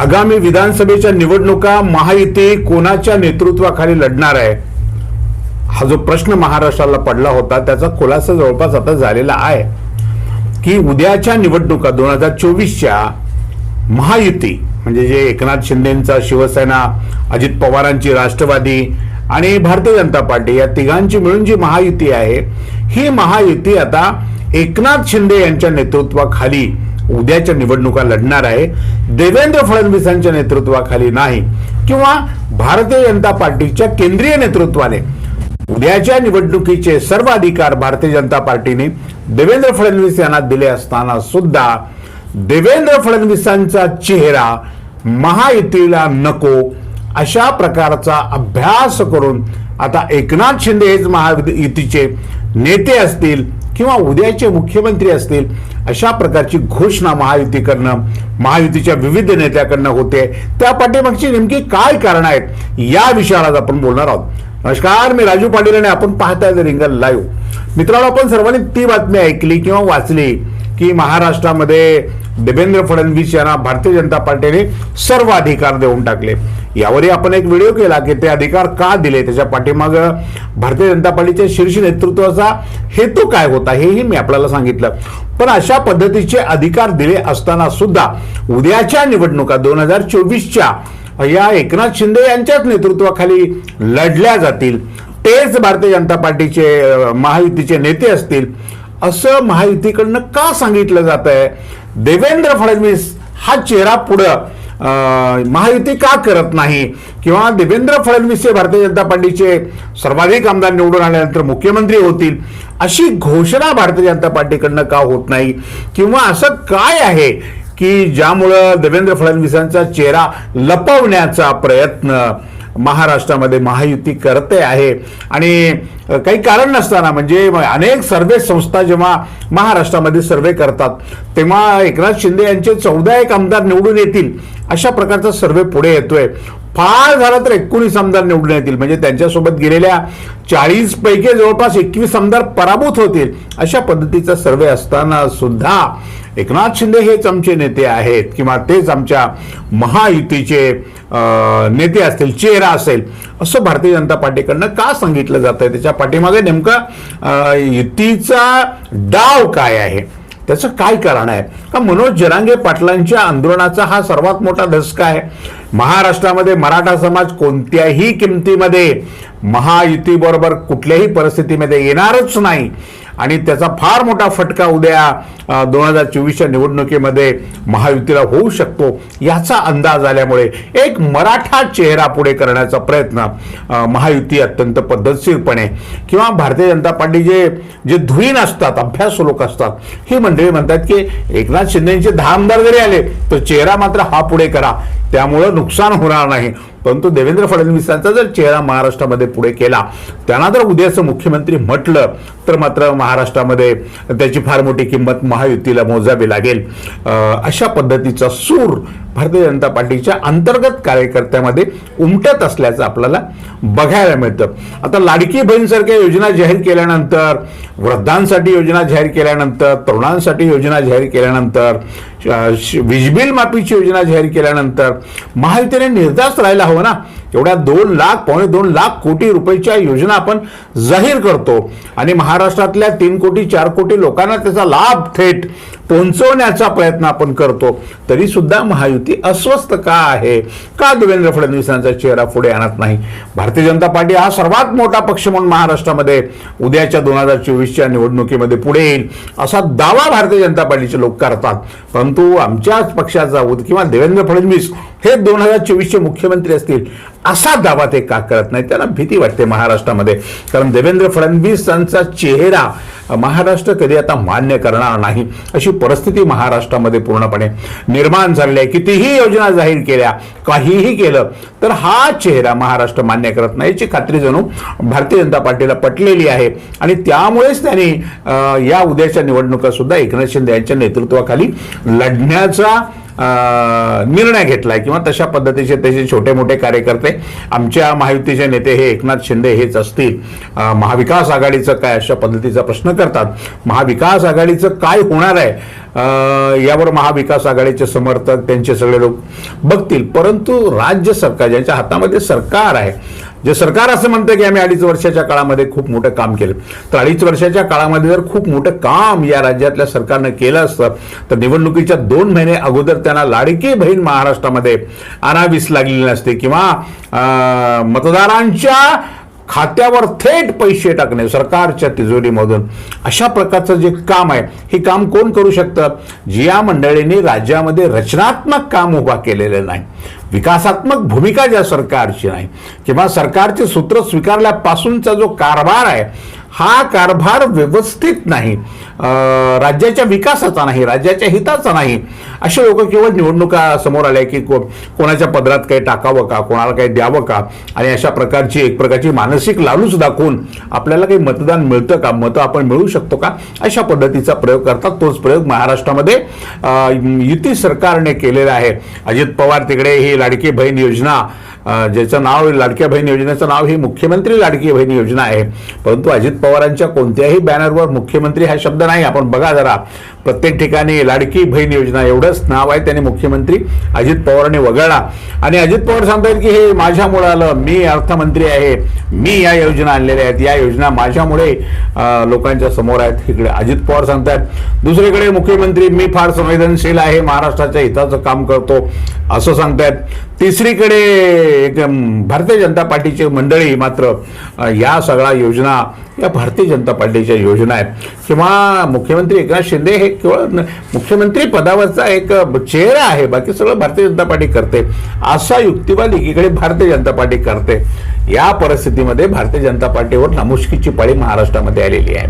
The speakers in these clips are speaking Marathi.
आगामी विधानसभेच्या निवडणुका महायुती कोणाच्या नेतृत्वाखाली लढणार आहे? हा जो प्रश्न महाराष्ट्राला पडला होता त्याचा खुलासा जवळपास आता झालेला आहे. की उद्याच्या निवडणुका दोन हजार चोवीसच्या महायुती म्हणजे जे एकनाथ शिंदेंचा शिवसेना अजित पवारांची राष्ट्रवादी आणि भारतीय जनता पार्टी या तिघांची मिळून जी महायुती आहे ही महायुती आता एकनाथ शिंदे यांच्या नेतृत्वाखाली उद्याच्या निवडणुका लढणार आहे. देवेंद्र फडणवीसांच्या नेतृत्वाखाली नाही किंवा भारतीय जनता पार्टीच्या केंद्रीय नेतृत्वाने. उद्याच्या निवडणुकीचे सर्व अधिकार भारतीय जनता पार्टीने देवेंद्र फडणवीस यांना दिले असताना सुद्धा देवेंद्र फडणवीसांचा चेहरा महायुतीला नको अशा प्रकारचा अभ्यास करून आता एकनाथ शिंदे हेच महायुतीचे नेते असतील किंवा उद्याचे मुख्यमंत्री असतील अशा प्रकारची घोषणा महायुतीकडनं महायुतीच्या विविध नेत्याकडनं होते. त्या पाठीमागची नेमकी काय कारण आहेत या विषयावर आज आपण बोलणार आहोत. नमस्कार मी राजू पाटील आणि आपण पाहताय द रिंगल लाईव्ह. मित्रांनो आपण सर्वांनी ती बातमी ऐकली किंवा वाचली की महाराष्ट्रामध्ये देवेंद्र फडणवीस यांना भारतीय जनता पार्टीने सर्व अधिकार देऊन टाकले. यावरही आपण एक व्हिडिओ केला की ते अधिकार का दिले? त्याच्या पाठीमाग भारतीय जनता पार्टीच्या शीर्ष नेतृत्वाचा हेतू काय होता? हेही मी आपल्याला सांगितलं. पण अशा पद्धतीचे अधिकार दिले असताना सुद्धा उद्याच्या निवडणुका दोन हजार चोवीसच्या या एकनाथ शिंदे यांच्याच नेतृत्वाखाली लढल्या जातील. तेच भारतीय जनता पार्टीचे महायुतीचे नेते असतील. असं महायुतीकडनं का सांगितलं जात आहे देवेंद्र फडणवीस हा चेहरा पुढं महायुती का करत नाही? किंवा देवेंद्र फडणवीस हे भारतीय जनता पार्टीचे सर्वाधिक आमदार निवडून आल्यानंतर मुख्यमंत्री होतील अशी घोषणा भारतीय जनता पार्टीकडनं का होत नाही? किंवा असं काय आहे की ज्यामुळं देवेंद्र फडणवीसांचा चेहरा लपवण्याचा प्रयत्न महाराष्ट्रामध्ये महायुती करते आहे? आणि काही कारण नसताना म्हणजे अनेक सर्वे संस्था जेव्हा महाराष्ट्रामध्ये सर्वे करतात तेव्हा एकनाथ शिंदे यांचे चौदा एक आमदार निवडून येतील अशा प्रकारचा सर्वे पुढे येतोय. फार झाला तर एकोणीस आमदार निवडून येतील. म्हणजे त्यांच्यासोबत गेलेल्या चाळीस पैकी जवळपास एकवीस आमदार पराभूत होतील अशा पद्धतीचा सर्वे असताना सुद्धा एकनाथ शिंदे हेच आमचे नेते आहेत किंवा तेच आमच्या महायुतीचे नेते असतील चेहरा असेल असं भारतीय जनता पार्टीकडनं का सांगितलं जात आहे त्याच्या पाठीमागे नेमका युतीचा डाव काय आहे? त्याचं काय कारण आहे? का मनोज जरांगे पाटलांच्या आंदोलनाचा हा सर्वात मोठा धसका आहे? महाराष्ट्रामध्ये मराठा समाज कोणत्याही किमतीमध्ये महायुतीबरोबर कुठल्याही परिस्थितीमध्ये येणारच नाही. आणि त्याचा फार मोठा फटका उद्या दोन हजार चोवीसच्या निवडणुकीमध्ये महायुतीला होऊ शकतो याचा अंदाज आल्यामुळे एक मराठा चेहरा पुढे करण्याचा प्रयत्न महायुती अत्यंत पद्धतशीरपणे किंवा भारतीय जनता पार्टीचे जे धुईन असतात अभ्यास लोक असतात ही मंडळी म्हणतात की एकनाथ शिंदेचे दहा आमदार जरी आले तर चेहरा मात्र हा पुढे करा. त्यामुळं नुकसान होणार नाही. परंतु देवेंद्र फडणवीसांचा जर चेहरा महाराष्ट्रामध्ये पुढे केला त्यांना जर उद्याचं मुख्यमंत्री म्हटलं तर मात्र महाराष्ट्रामध्ये त्याची फार मोठी किंमत महायुतीला मोजावी लागेल. अशा पद्धतीचा सूर भारतीय जनता पार्टीच्या अंतर्गत कार्यकर्त्यामध्ये उमटत असल्याचं आपल्याला बघायला मिळतं. आता लाडकी बहीणसारख्या योजना जाहीर केल्यानंतर वृद्धांसाठी योजना जाहीर केल्यानंतर तरुणांसाठी योजना जाहीर केल्यानंतर श- वीजबिल माफीची योजना जाहीर केल्यानंतर महायुतीने निर्धास्त राहायला हवं ना? एवढ्या दोन लाख पावणे दोन लाख कोटी रुपयाच्या योजना आपण जाहीर करतो. आणि महाराष्ट्रातल्या तीन कोटी चार कोटी लोकांना त्याचा लाभ थेट पोहोचवण्याचा प्रयत्न आपण करतो तरी सुद्धा महायुती अस्वस्थ का आहे? का देवेंद्र फडणवीसांचा चेहरा पुढे आणत नाही? भारतीय जनता पार्टी हा सर्वात मोठा पक्ष म्हणून महाराष्ट्रामध्ये उद्याच्या दोन हजार चोवीसच्या निवडणुकीमध्ये पुढे येईल असा दावा भारतीय जनता पार्टीचे लोक करतात. परंतु आमच्याच पक्षाचा उद किंवा देवेंद्र फडणवीस हे दोन हजार चोवीसचे मुख्यमंत्री असतील असा दावा ते का करत नाही त्यांना भीती वाटते महाराष्ट्रामध्ये. कारण देवेंद्र फडणवीसांचा चेहरा महाराष्ट्र कधी आता मान्य करणार नाही अशी परिस्थिती महाराष्ट्रामध्ये पूर्णपणे निर्माण झालेली आहे. कितीही योजना जाहीर केल्या काहीही केलं तर हा चेहरा महाराष्ट्र मान्य करत नाही याची खात्री जणू भारतीय जनता पार्टीला पटलेली आहे. आणि त्यामुळेच त्यांनी या उद्याच्या निवडणुका सुद्धा एकनाथ शिंदे यांच्या नेतृत्वाखाली लढण्याचा निर्णय निर्णय घेतलाय किंवा तशा पद्धतीचे त्याचे छोटे मोठे कार्यकर्ते आमच्या महायुतीचे नेते हे एकनाथ शिंदे हेच असतील. महाविकास आघाडीचं काय अशा पद्धतीचा प्रश्न करतात? महाविकास आघाडीचं काय होणार आहे? यावर महाविकास आघाडीचे समर्थक त्यांचे सगळे लोक बघतील. परंतु राज्य सरकार ज्यांच्या हातामध्ये सरकार आहे जे सरकार असं म्हणतं की आम्ही अडीच वर्षाच्या काळामध्ये खूप मोठं काम केलं. तर अडीच वर्षाच्या काळामध्ये जर खूप मोठं काम या राज्यातल्या सरकारनं केलं असतं तर निवडणुकीच्या दोन महिने अगोदर त्यांना लाडकी बहीण महाराष्ट्रामध्ये आणावीस लागलेली नसते किंवा मतदारांच्या खात्यावर थेट पैसे टाकणे सरकारच्या तिजोरीमधून. अशा प्रकारचं जे काम आहे हे काम कोण करू शकतं? ज्या मंडळींनी राज्यामध्ये रचनात्मक काम उभा केलेलं नाही. विकासात्मक भूमिका ज्या सरकारची नाही किंवा सरकारचे सूत्र स्वीकारल्यापासूनचा जो कारभार आहे हा कारभार व्यवस्थित नाही. राज्याच्या विकासाचा नाही राज्याच्या हिताचा नाही. असे लोक केवळ निवडणुका समोर आल्या की को कोणाच्या पदरात काही टाकावं का कोणाला काही द्यावं का? आणि अशा प्रकारची एक प्रकारची मानसिक लालूच दाखवून आपल्याला काही मतदान मिळतं का? मतं आपण मिळू शकतो का? अशा पद्धतीचा प्रयोग करतात. तोच प्रयोग महाराष्ट्रामध्ये युती सरकारने केलेला आहे. अजित पवार तिकडे ही लाडकी बहीण योजना ज्याचं नाव लाडक्या बहीण योजनेचं नाव ही मुख्यमंत्री लाडकी बहीण योजना आहे. परंतु अजित पवारांच्या कोणत्याही बॅनरवर मुख्यमंत्री हा शब्द नाही. आपण बघा जरा प्रत्येक ठिकाणी लाडकी बहीण योजना एवढंच नाव आहे त्याने मुख्यमंत्री अजित पवारांनी वगळला. आणि अजित पवार सांगतात की हे माझ्यामुळे आलं मी अर्थमंत्री आहे मी या योजना आणलेल्या आहेत. या योजना माझ्यामुळे लोकांच्या समोर आहेत. इकडे अजित पवार सांगतात दुसरीकडे मुख्यमंत्री मी फार संवेदनशील आहे महाराष्ट्राच्या हिताचं काम करतो असं सांगतायत. तिसरीकडे एक भारतीय जनता पार्टीची मंडळी मात्र या सगळ्या योजना या भारतीय जनता पार्टीच्या योजना आहेत. किंवा मुख्यमंत्री एकनाथ शिंदे हे केवळ मुख्यमंत्री पदावरचा एक चेहरा आहे. बाकी सगळं भारतीय जनता पार्टी करते. असा युक्तिवाद एकीकडे भारतीय जनता पार्टी करते. या परिस्थितीमध्ये भारतीय जनता पार्टीवर नामुष्कीची पाळी महाराष्ट्रामध्ये आलेली आहे.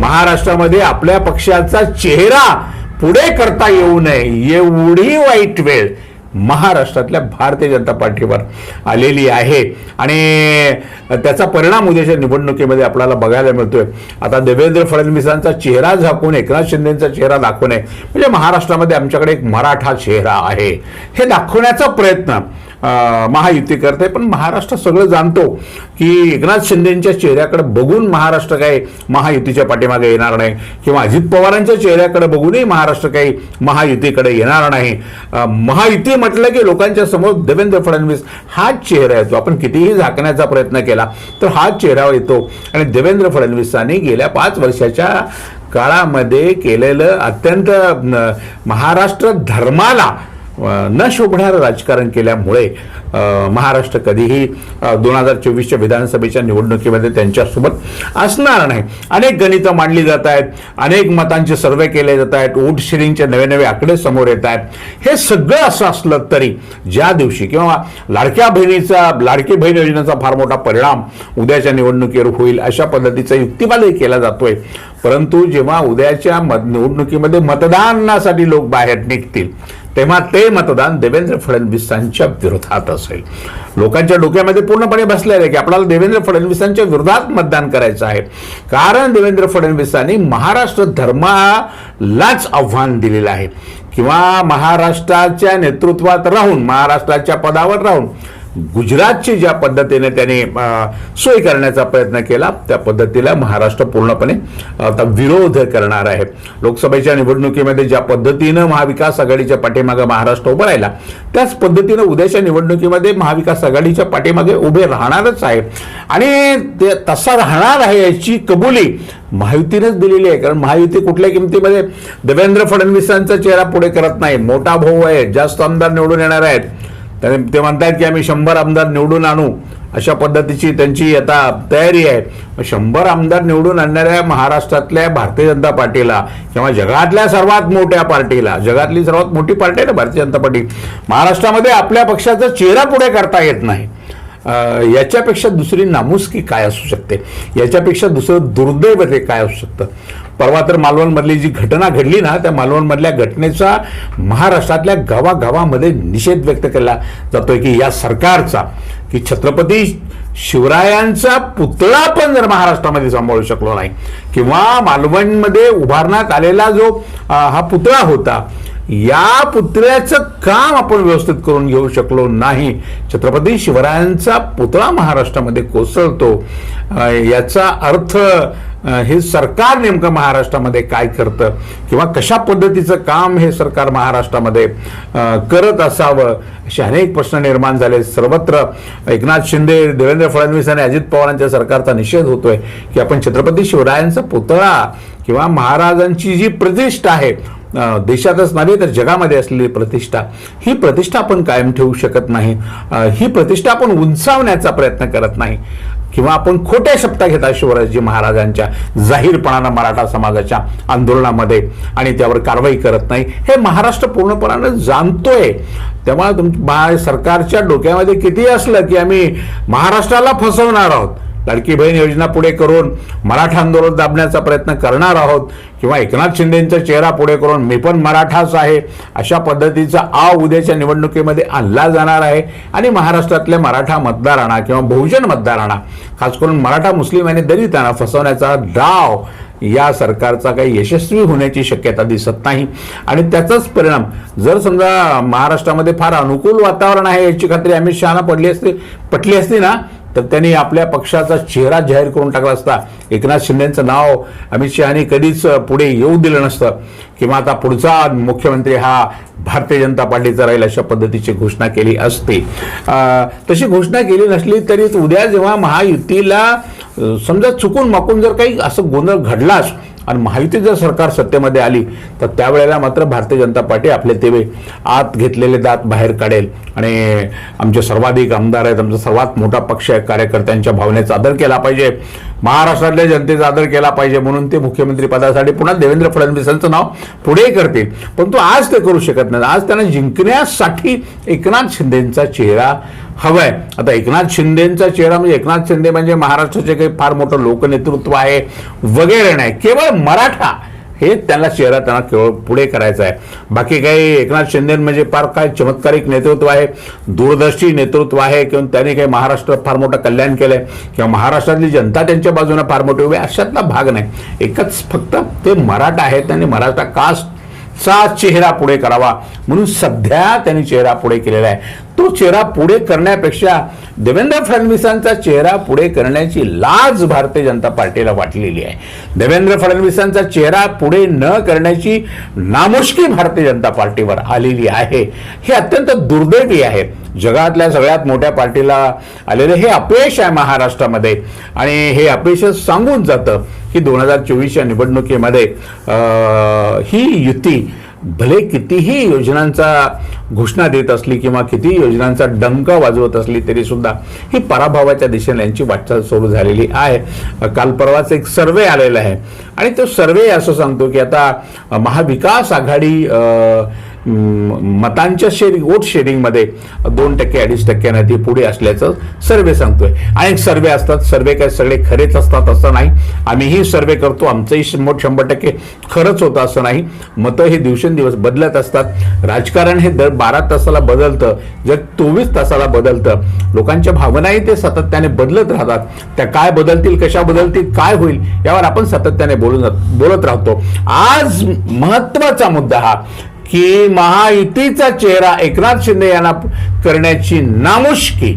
महाराष्ट्रामध्ये आपल्या पक्षाचा चेहरा पुढे करता येऊ नये. एवढी वाईट वेळ. महाराष्ट्रातल्या भारतीय जनता पार्टीवर आलेली आहे. आणि त्याचा परिणाम उद्याच्या निवडणुकीमध्ये आपल्याला बघायला मिळतोय. आता देवेंद्र फडणवीसांचा चेहरा झाकून एकनाथ शिंदेचा चेहरा दाखवू नये म्हणजे महाराष्ट्रामध्ये आमच्याकडे एक मराठा चेहरा आहे. हे दाखवण्याचा प्रयत्न महायुती करते पण महाराष्ट्र सगळं जाणतो की एकनाथ शिंदेच्या चेहऱ्याकडे बघून महाराष्ट्र काही महायुतीच्या पाठीमागे येणार नाही किंवा अजित पवारांच्या चेहऱ्याकडे बघूनही महाराष्ट्र काही महायुतीकडे येणार नाही. महायुती म्हटलं की लोकांच्या समोर देवेंद्र फडणवीस हाच चेहरा येतो. आपण कितीही झाकण्याचा प्रयत्न केला तर हाच चेहरा येतो. आणि देवेंद्र फडणवीसांनी गेल्या पाच वर्षाच्या काळामध्ये केलेलं अत्यंत महाराष्ट्र धर्माला न शोभणारं राजकारण केल्यामुळे महाराष्ट्र कधीही दोन हजार चोवीसच्या विधानसभेच्या निवडणुकीमध्ये त्यांच्यासोबत असणार नाही. अनेक गणितं मांडली जात आहेत अनेक मतांचे सर्वे केले जात आहेत वोट शेअरिंगचे नवे नवे आकडे समोर येत आहेत. हे सगळं असं असलं तरी ज्या दिवशी किंवा लाडक्या बहिणीचा लाडकी बहीण योजनेचा फार मोठा परिणाम उद्याच्या निवडणुकीवर होईल अशा पद्धतीचा युक्तिवादही केला जातोय. परंतु जेव्हा उद्याच्या मत- निवडणुकीमध्ये मतदानासाठी लोक बाहेर निघतील तेव्हा ते मतदान देवेंद्र फडणवीसांच्या विरोधात असेल. लोकांच्या डोक्यामध्ये पूर्णपणे बसलेलं आहे की आपल्याला देवेंद्र फडणवीसांच्या विरोधात मतदान करायचं आहे. कारण देवेंद्र फडणवीसांनी महाराष्ट्र धर्मालाच आव्हान दिलेलं आहे. किंवा महाराष्ट्राच्या नेतृत्वात राहून महाराष्ट्राच्या पदावर राहून गुजरातची ज्या पद्धतीने त्याने सोय करण्याचा प्रयत्न केला त्या पद्धतीला महाराष्ट्र पूर्णपणे आता विरोध करणार आहे. लोकसभेच्या निवडणुकीमध्ये ज्या पद्धतीनं महाविकास आघाडीच्या पाठीमागे महाराष्ट्र उभं राहिला त्याच पद्धतीनं उद्याच्या निवडणुकीमध्ये महाविकास आघाडीच्या पाठीमागे उभे राहणारच आहे. आणि ते तसा राहणार आहे याची कबुली महायुतीनेच दिलेली आहे कारण महायुती कुठल्या किमतीमध्ये? देवेंद्र फडणवीसांचा चेहरा पुढे करत नाही. मोठा भाऊ आहे जास्त आमदार निवडून येणार आहेत. ते म्हणतात की आम्ही शंभर आमदार निवडून आणू अशा पद्धतीची त्यांची आता तयारी आहे. शंभर आमदार निवडून आणणाऱ्या महाराष्ट्रातल्या भारतीय जनता पार्टीला किंवा जगातल्या सर्वात मोठ्या पार्टीला जगातली सर्वात मोठी पार्टी आहे ना भारतीय जनता पार्टी महाराष्ट्रामध्ये आपल्या पक्षाचा चेहरा पुढे करता येत नाही. याच्यापेक्षा दुसरी नामुसकी काय असू शकते? याच्यापेक्षा दुसरं दुर्दैव ते काय असू शकतं? परवा तर मालवणमधली जी घटना घडली ना त्या मालवणमधल्या घटनेचा महाराष्ट्रातल्या गावागावामध्ये निषेध व्यक्त केला जातोय की या सरकारचा की छत्रपती शिवरायांचा पुतळा पण जर महाराष्ट्रामध्ये सांभाळू शकलो नाही किंवा मालवणमध्ये उभारण्यात आलेला जो हा पुतळा होता या पुतळ्याचं काम आपण व्यवस्थित करून घेऊ शकलो नाही. छत्रपती शिवरायांचा पुतळा महाराष्ट्रामध्ये कोसळतो. याचा अर्थ हे सरकार नेमकं महाराष्ट्रामध्ये काय करतं? किंवा कशा पद्धतीचं काम हे सरकार महाराष्ट्रामध्ये करत असावं? असे अनेक प्रश्न निर्माण झाले. सर्वत्र एकनाथ शिंदे देवेंद्र फडणवीस आणि अजित पवारांच्या सरकारचा निषेध होतोय की आपण छत्रपती शिवरायांचा पुतळा किंवा महाराजांची जी प्रतिष्ठा आहे देशातच नव्हे तर जगामध्ये असलेली प्रतिष्ठा ही प्रतिष्ठा आपण कायम ठेवू शकत नाही. ही प्रतिष्ठा आपण उंचावण्याचा प्रयत्न करत नाही. किंवा आपण खोट्या शब्दा घेता शिवराजजी महाराजांच्या जाहीरपणानं मराठा समाजाच्या आंदोलनामध्ये आणि त्यावर कारवाई करत नाही. हे महाराष्ट्र पूर्णपणानं जाणतोय. तेव्हा तुम सरकारच्या डोक्यामध्ये किती असलं की आम्ही महाराष्ट्राला फसवणार आहोत. लाडकी बहीण योजना पुढे करून मराठा आंदोलन दाबण्याचा प्रयत्न करणार आहोत किंवा एकनाथ शिंदेंचा चेहरा पुढे करून मी पण मराठाच आहे अशा पद्धतीचा आ उद्याच्या निवडणुकीमध्ये आणला जाणार आहे. आणि महाराष्ट्रातल्या मराठा मतदारांना किंवा बहुजन मतदारांना खास करून मराठा मुस्लिम आणि दलितांना फसवण्याचा डाव या सरकारचा काही यशस्वी होण्याची शक्यता दिसत नाही. आणि त्याचाच परिणाम जर समजा महाराष्ट्रामध्ये फार अनुकूल वातावरण आहे याची खात्री अमित शहाना पडली असती पटली असती ना तर त्यांनी आपल्या पक्षाचा चेहरा जाहीर करून टाकला असता. एकनाथ शिंदेचं नाव अमित शहानी कधीच पुढे येऊ दिलं नसतं. किंवा आता पुढचा मुख्यमंत्री हा भारतीय जनता पार्टीचा राहील अशा पद्धतीची घोषणा केली असते. तशी घोषणा केली नसली तरी उद्या जेव्हा महायुतीला समजा चुकून माकून जर काही असं गोंधळ घडलाच आणि महायुती जर सरकार सत्तेमध्ये आली तर त्यावेळेला मात्र भारतीय जनता पार्टी आपले तेवे आत घेतलेले दात बाहेर काढेल. आणि आमचे सर्वाधिक आमदार आहेत आमचा सर्वात मोठा पक्ष आहे कार्यकर्त्यांच्या भावनेचा आदर केला पाहिजे. महाराष्ट्रातल्या जनतेचा आदर केला पाहिजे म्हणून ते मुख्यमंत्री पदासाठी पुन्हा देवेंद्र फडणवीसांचं नाव पुढे करतील. परंतु आज ते करू शकत नाही आज त्यांना जिंकण्यासाठी एकनाथ शिंदेचा चेहरा हवाय. आता एकनाथ शिंदेचा चेहरा म्हणजे एकनाथ शिंदे म्हणजे महाराष्ट्राचे काही फार मोठं लोकनेतृत्व आहे वगैरे नाही. केवळ मराठा हे त्यांना शहरात त्यांना केवळ पुढे करायचं आहे. बाकी काही एकनाथ शिंदे म्हणजे फार काय चमत्कारिक नेतृत्व आहे दूरदर्शी नेतृत्व आहे किंवा त्यांनी काही महाराष्ट्रात फार मोठं कल्याण केलंय किंवा महाराष्ट्रातली जनता त्यांच्या बाजूने फार मोठी उभी आहे, अशातला भाग नाही. एकच फक्त ते मराठा आहेत आणि मराठा कास्ट चा चेहरा पुढे करावा. म्हणून सध्या त्यांनी चेहरा पुढे केलेला आहे. तो चेहरा पुढे करण्यापेक्षा देवेंद्र फडणवीसांचा चेहरा पुढे करण्याची लाज भारतीय जनता पार्टीला वाटलेली आहे. देवेंद्र फडणवीसांचा चेहरा पुढे न करण्याची नामुष्की भारतीय जनता पार्टीवर आलेली आहे. हे अत्यंत दुर्दैवी आहे. जगातल्या सगळ्यात मोठ्या पार्टीला आलेलं हे अपयश आहे महाराष्ट्रामध्ये. आणि हे अपयश सांगून जातं की दोन हजार चोवीसच्या निवडणुकीमध्ये ही युती भले कितीही योजनांचा घोषणा देत असली किंवा कितीही योजनांचा डंक वाजवत असली तरी सुद्धा ही पराभवाच्या दिशेने यांची वाटचाल सुरू झालेली आहे. काल परवाच एक सर्वे आलेला आहे. आणि तो सर्वे असं सांगतो की आता महाविकास आघाडी मतांच्या शेअरिंग वोट शेअरिंगमध्ये दोन टक्के अडीच टक्क्यानं ती पुढे असल्याचं सर्वे सांगतोय. अनेक सर्वे असतात सर्वे काय सगळे खरेच असतात असं नाही. आम्हीही सर्वे करतो आमचंही मोठ शंभर टक्के खरंच होतं असं नाही. मतं हे दिवसेंदिवस बदलत असतात. राजकारण हे दर बारा तासाला बदलतं. जर चोवीस तासाला बदलतं. लोकांच्या भावनाही ते सातत्याने बदलत राहतात. त्या काय बदलतील कशा बदलतील काय होईल यावर आपण सातत्याने बोलून बोलत राहतो. आज महत्त्वाचा मुद्दा हा. की महायुतीचा चेहरा एकनाथ शिंदे यांना करण्याची नामुष्की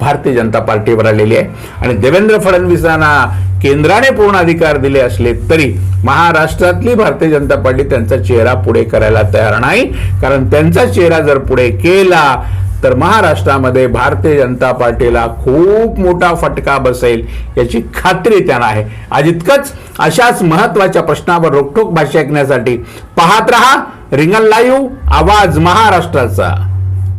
भारतीय जनता पार्टीवर आलेली आहे. आणि देवेंद्र फडणवीसांना केंद्राने पूर्ण अधिकार दिले असले तरी महाराष्ट्रातली भारतीय जनता पार्टी त्यांचा चेहरा पुढे करायला तयार नाही. कारण त्यांचा चेहरा जर पुढे केला तर महाराष्ट्रामध्ये भारतीय जनता पार्टीला खूप मोठा फटका बसेल याची खात्री त्यांना आहे. आज इतकंच अशाच महत्त्वाच्या प्रश्नावर रोखोक भाष्य ऐकण्यासाठी पाहत रहा. रिंगण लाईव्ह आवाज महाराष्ट्राचा.